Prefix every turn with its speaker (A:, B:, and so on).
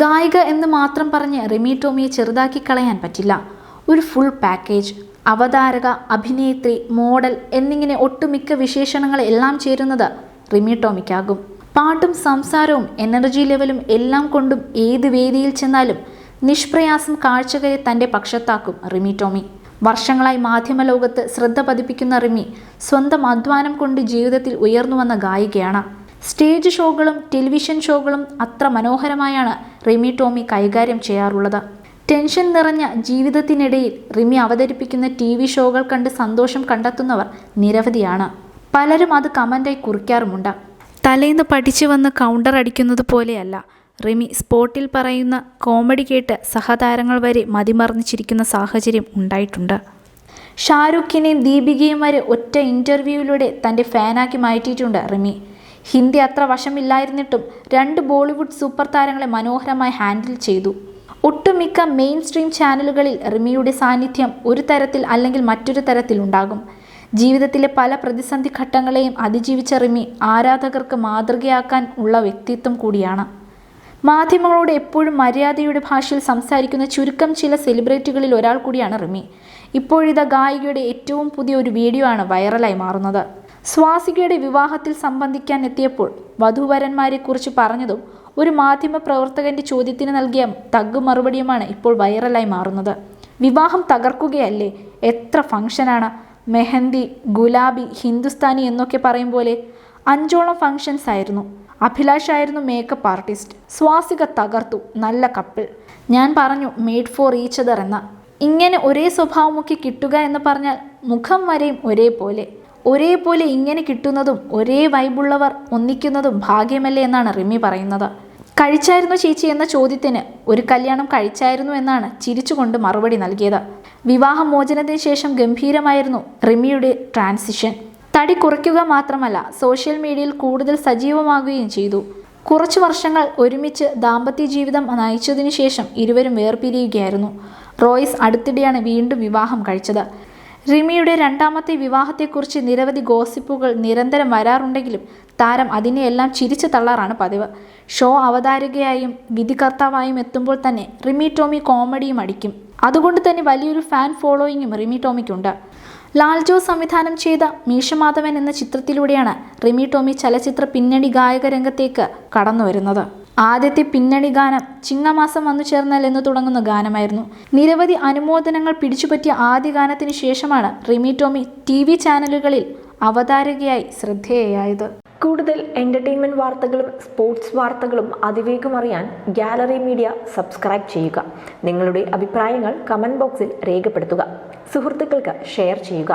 A: ഗായിക എന്ന് മാത്രം പറഞ്ഞ് റിമി ടോമിയെ ചെറുതാക്കി കളയാൻ പറ്റില്ല. ഒരു ഫുൾ പാക്കേജ് അവതാരക അഭിനേത്രി മോഡൽ എന്നിങ്ങനെ ഒട്ടുമിക്ക വിശേഷണങ്ങൾ എല്ലാം ചേരുന്നത് റിമി ടോമിക്കാകും. പാട്ടും സംസാരവും എനർജി ലെവലും എല്ലാം കൊണ്ടും ഏത് വേദിയിൽ ചെന്നാലും നിഷ്പ്രയാസം കാഴ്ചകരെ തന്റെ പക്ഷത്താക്കും റിമി ടോമി. വർഷങ്ങളായി മാധ്യമലോകത്ത് ശ്രദ്ധ പതിപ്പിക്കുന്ന റിമി സ്വന്തം അധ്വാനം കൊണ്ട് ജീവിതത്തിൽ ഉയർന്നു വന്ന ഗായികയാണ്. സ്റ്റേജ് ഷോകളും ടെലിവിഷൻ ഷോകളും അത്ര മനോഹരമായാണ് റിമി ടോമി കൈകാര്യം ചെയ്യാറുള്ളത്. ടെൻഷൻ നിറഞ്ഞ ജീവിതത്തിനിടയിൽ റിമി അവതരിപ്പിക്കുന്ന ടി വി ഷോകൾ കണ്ട് സന്തോഷം കണ്ടെത്തുന്നവർ നിരവധിയാണ്. പലരും അത് കമന്റായി കുറിക്കാറുമുണ്ട്. തലേന്ന് പഠിച്ചു വന്ന് കൗണ്ടർ അടിക്കുന്നത് പോലെയല്ല. റിമി സ്പോട്ടിൽ പറയുന്ന കോമഡി കേട്ട് സഹതാരങ്ങൾ വരെ മതിമറന്നിച്ചിരിക്കുന്ന സാഹചര്യം ഉണ്ടായിട്ടുണ്ട്. ഷാരൂഖിനെയും ദീപികയും വരെ ഒറ്റ ഇന്റർവ്യൂവിലൂടെ തന്റെ ഫാനാക്കി മാറ്റിയിട്ടുണ്ട് റിമി. ഹിന്ദി അത്ര വശമില്ലായിരുന്നിട്ടും രണ്ട് ബോളിവുഡ് സൂപ്പർ താരങ്ങളെ മനോഹരമായി ഹാൻഡിൽ ചെയ്തു. ഒട്ടുമിക്ക മെയിൻ സ്ട്രീം ചാനലുകളിൽ റിമിയുടെ സാന്നിധ്യം ഒരു തരത്തിൽ അല്ലെങ്കിൽ മറ്റൊരു തരത്തിൽ ഉണ്ടാകും. ജീവിതത്തിലെ പല പ്രതിസന്ധി ഘട്ടങ്ങളെയും അതിജീവിച്ച റിമി ആരാധകർക്ക് മാതൃകയാക്കാൻ ഉള്ള വ്യക്തിത്വം കൂടിയാണ്. മാധ്യമങ്ങളോട് എപ്പോഴും മര്യാദയുടെ ഭാഷയിൽ സംസാരിക്കുന്ന ചുരുക്കം ചില സെലിബ്രിറ്റികളിൽ ഒരാൾ കൂടിയാണ് റിമി. ഇപ്പോഴിതാ ഗായികയുടെ ഏറ്റവും പുതിയ ഒരു വീഡിയോ ആണ് വൈറലായി മാറുന്നത്. സ്വാസികയുടെ വിവാഹത്തിൽ സംബന്ധിക്കാൻ എത്തിയപ്പോൾ വധൂവരന്മാരെക്കുറിച്ച് പറഞ്ഞതും ഒരു മാധ്യമ പ്രവർത്തകന്റെ ചോദ്യത്തിന് നൽകിയ തഗ് മറുപടിയുമാണ് ഇപ്പോൾ വൈറലായി മാറുന്നത്. വിവാഹം തകർക്കുകയല്ലേ? എത്ര ഫംഗ്ഷനാണ്? മെഹന്തി ഗുലാബി ഹിന്ദുസ്ഥാനി എന്നൊക്കെ പറയും പോലെ അഞ്ചോളം ഫംഗ്ഷൻസ് ആയിരുന്നു. അഭിലാഷ് ആയിരുന്നു മേക്കപ്പ് ആർട്ടിസ്റ്റ് സ്വാസിക തകർത്തു. നല്ല കപ്പിൾ. ഞാൻ പറഞ്ഞു മെയ്ഡ് ഫോർ ഈച്ചതർ എന്ന. ഇങ്ങനെ ഒരേ സ്വഭാവമൊക്കെ കിട്ടുക എന്ന് പറഞ്ഞാൽ മുഖം വരെയും ഒരേപോലെ. ഒരേപോലെ ഇങ്ങനെ കിട്ടുന്നതും ഒരേ വൈബുള്ളവർ ഒന്നിക്കുന്നതും ഭാഗ്യമല്ലേ എന്നാണ് റിമി പറയുന്നത്. കഴിച്ചായിരുന്നു ചേച്ചി എന്ന ചോദ്യത്തിന് ഒരു കല്യാണം കഴിച്ചായിരുന്നു എന്നാണ് ചിരിച്ചുകൊണ്ട് മറുപടി നൽകിയത്. വിവാഹമോചനത്തിന് ശേഷം ഗംഭീരമായിരുന്നു റിമിയുടെ ട്രാൻസിഷൻ. തടി കുറയ്ക്കുക മാത്രമല്ല സോഷ്യൽ മീഡിയയിൽ കൂടുതൽ സജീവമാകുകയും ചെയ്തു. കുറച്ചു വർഷങ്ങൾ ഒരുമിച്ച് ദാമ്പത്യ ജീവിതം നയിച്ചതിനു ശേഷം ഇരുവരും വേർപിരിയുകയായിരുന്നു. റോയ്സ് അടുത്തിടെയാണ് വീണ്ടും വിവാഹം കഴിച്ചത്. റിമിയുടെ രണ്ടാമത്തെ വിവാഹത്തെക്കുറിച്ച് നിരവധി ഗോസിപ്പുകൾ നിരന്തരം വരാറുണ്ടെങ്കിലും താരം അതിനെയെല്ലാം ചിരിച്ചു തള്ളാറാണ് പതിവ്. ഷോ അവതാരകയായും വിധികർത്താവായും എത്തുമ്പോൾ തന്നെ റിമി ടോമി കോമഡിയും അടിക്കും. അതുകൊണ്ട് തന്നെ വലിയൊരു ഫാൻ ഫോളോയിങ്ങും റിമി ടോമിക്കുണ്ട്. ലാൽജോ സംവിധാനം ചെയ്ത മീശമാധവൻ എന്ന ചിത്രത്തിലൂടെയാണ് റിമി ടോമി ചലച്ചിത്ര പിന്നണി ഗായക രംഗത്തേക്ക് കടന്നു വരുന്നത് ആദ്യത്തെ പിന്നണി ഗാനം ചിങ്ങമാസം വന്നു ചേർന്നാൽ എന്ന് തുടങ്ങുന്ന ഗാനമായിരുന്നു. നിരവധി അനുമോദനങ്ങൾ പിടിച്ചുപറ്റിയ ആദ്യ ഗാനത്തിന് ശേഷമാണ് റിമി ടോമി ടി വി ചാനലുകളിൽ അവതാരകയായി ശ്രദ്ധേയായത്
B: കൂടുതൽ എന്റർടൈൻമെന്റ് വാർത്തകളും സ്പോർട്സ് വാർത്തകളും അതിവേഗം അറിയാൻ ഗാലറി മീഡിയ സബ്സ്ക്രൈബ് ചെയ്യുക. നിങ്ങളുടെ അഭിപ്രായങ്ങൾ കമന്റ് ബോക്സിൽ രേഖപ്പെടുത്തുക. സുഹൃത്തുക്കൾക്ക് ഷെയർ ചെയ്യുക.